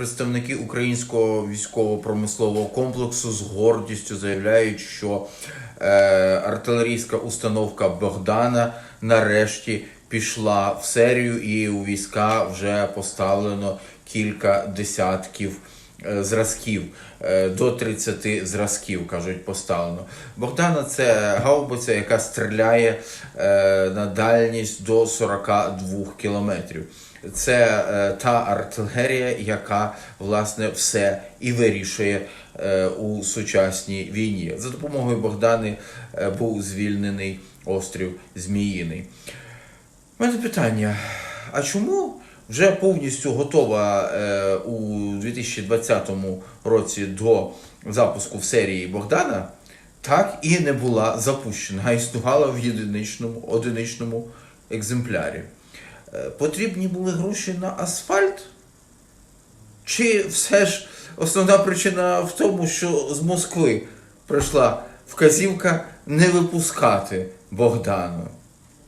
представники українського військово-промислового комплексу з гордістю заявляють, що е, артилерійська установка Богдана нарешті пішла в серію, і у війська вже поставлено кілька десятків зразків. Е, До 30 зразків, кажуть, поставлено. Богдана це гаубиця, яка стріляє е, на дальність до 42 кілометрів. Це е, та артилерія, яка власне все і вирішує е, у сучасній війні. За допомогою Богдани е, був звільнений острів Зміїний. У мене питання: а чому вже повністю готова е, у 2020 році до запуску в серії Богдана, так і не була запущена, а існувала в єдиничному одиничному екземплярі? Е, потрібні були гроші на асфальт? Чи все ж основна причина в тому, що з Москви прийшла вказівка не випускати Богдану?